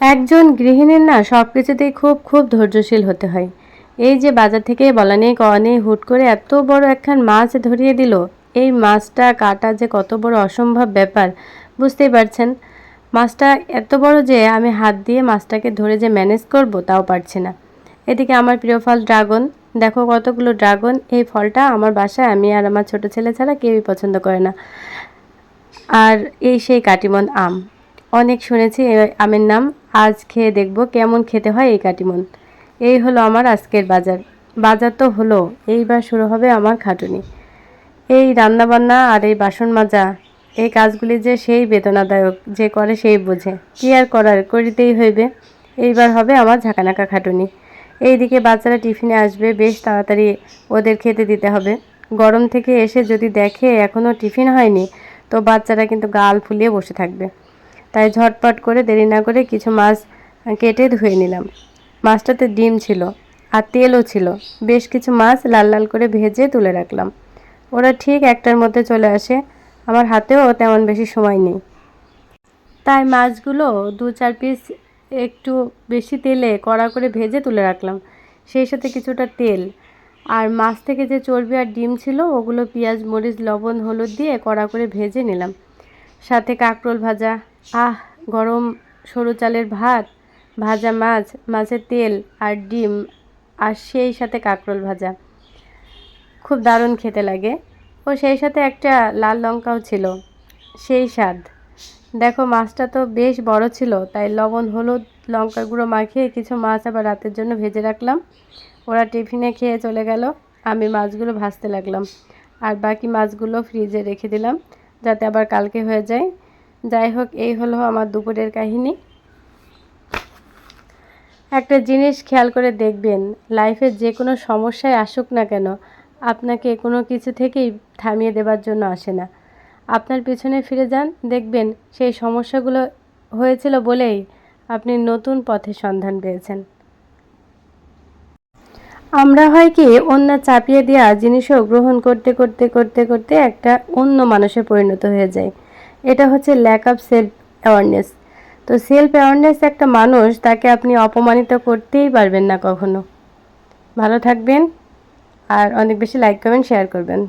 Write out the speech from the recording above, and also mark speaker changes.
Speaker 1: একজন গৃহিণীর না সব কিছুতেই খুব খুব ধৈর্যশীল হতে হয়। এই যে বাজার থেকে বলা নেই, কওয়া নেই, হুট করে এত বড় একখান মাছ ধরিয়ে দিল, এই মাছটা কাটা যে কত বড় অসম্ভব ব্যাপার, বুঝতেই পারছেন? মাছটা এত বড় যে আমি হাত দিয়ে মাছটাকে ধরে যে ম্যানেজ করব, তাও পারছি না। এদিকে আমার প্রিয় ফল ড্রাগন, দেখো কতগুলো ড্রাগন, এই ফলটা আমার বাসায় আমি আর আমার ছোট ছেলে ছাড়া কেউই পছন্দ করে না। আর এই সেই কাটিমন আম। অনেক শুনেছি আমের নাম। আজ খেয়ে দেখব কেমন খেতে হয় এই কাটিমন। এই হলো আমার আজকের বাজার। বাজার তো হলো, এইবার শুরু হবে আমার খাটুনি। এই রান্নাবান্না আর এই বাসন মাজা, এই কাজগুলি যে সেই বেদনাদায়ক, যে করে সেই বোঝে। কি আর করার, করিতেই হইবে। এইবার হবে আমার ঝাঁকানাকা খাটুনি। এইদিকে বাচ্চারা টিফিনে আসবে, বেশ তাড়াতাড়ি ওদের খেতে দিতে হবে। গরম থেকে এসে যদি দেখে এখনও টিফিন হয়নি, তো বাচ্চারা কিন্তু গাল ফুলিয়ে বসে থাকবে। তাই ঝটপট করে দেরি না করে কিছু মাছ কেটে ধুয়ে নিলাম। মাছটাতে ডিম ছিল আর তেলও ছিল। বেশ কিছু মাছ লাল লাল করে ভেজে তুলে রাখলাম। ওরা ঠিক একটার মধ্যে চলে আসে। আমার হাতেও তেমন বেশি সময় নেই। তাই মাছগুলো দু চার পিস একটু বেশি তেলে কড়া করে ভেজে তুলে রাখলাম। সেই সাথে কিছুটা তেল। আর মাছ থেকে যে চর্বি আর ডিম ছিল, ওগুলো পেঁয়াজ, মরিচ, লবণ, হলুদ দিয়ে কড়া করে ভেজে নিলাম। সাথে কাঁকরোল ভাজা আহ, গরম সরু চালের ভাত, ভাজা মাছ, মাছের তেল আর ডিম, আর সেই সাথে কাঁকরোল ভাজা। খুব দারুণ খেতে লাগে। ও সেই সাথে একটা লাল লঙ্কাও ছিল। সেই স্বাদ। দেখো, মাছটা তো বেশ বড় ছিল, তাই লবণ, হলুদ লঙ্কা গুঁড়ো মাখিয়ে কিছু মাছ আবার রাতের জন্য ভেজে রাখলাম। ওরা টিফিনে খেয়ে চলে গেল। আমি মাছগুলো ভাজতে লাগলাম। আর বাকি মাছগুলো ফ্রিজে রেখে দিলাম, যাতে আবার কালকে হয়ে যায়। যাই হোক, এই হলো আমার দুপুরের কাহিনী। একটা জিনিস খেয়াল করে দেখবেন লাইফে যে কোনো সমস্যায় আসুক না কেন, আপনাকে কোনো কিছু থেকেই থামিয়ে দেবার জন্য আসে না। আপনার পেছনে ফিরে যান, দেখবেন সেই সমস্যাগুলো হয়েছিল বলেই আপনি নতুন পথের সন্ধান পেয়েছেন। আমরা হয় কি, অন্য চাপিয়ে দেওয়া জিনিসও গ্রহণ করতে করতে করতে করতে একটা অন্য মানুষে পরিণত হয়ে যায় এটা হচ্ছে ল্যাক অফ সেলফ অ্যাওয়ারনেস তো সেলফ অ্যাওয়ারনেস একটা মানুষ, তাকে আপনি অপমানিত করতেই পারবেন না কখনো। ভালো থাকবেন, আর অনেক বেশি লাইক কমেন্ট শেয়ার করবেন।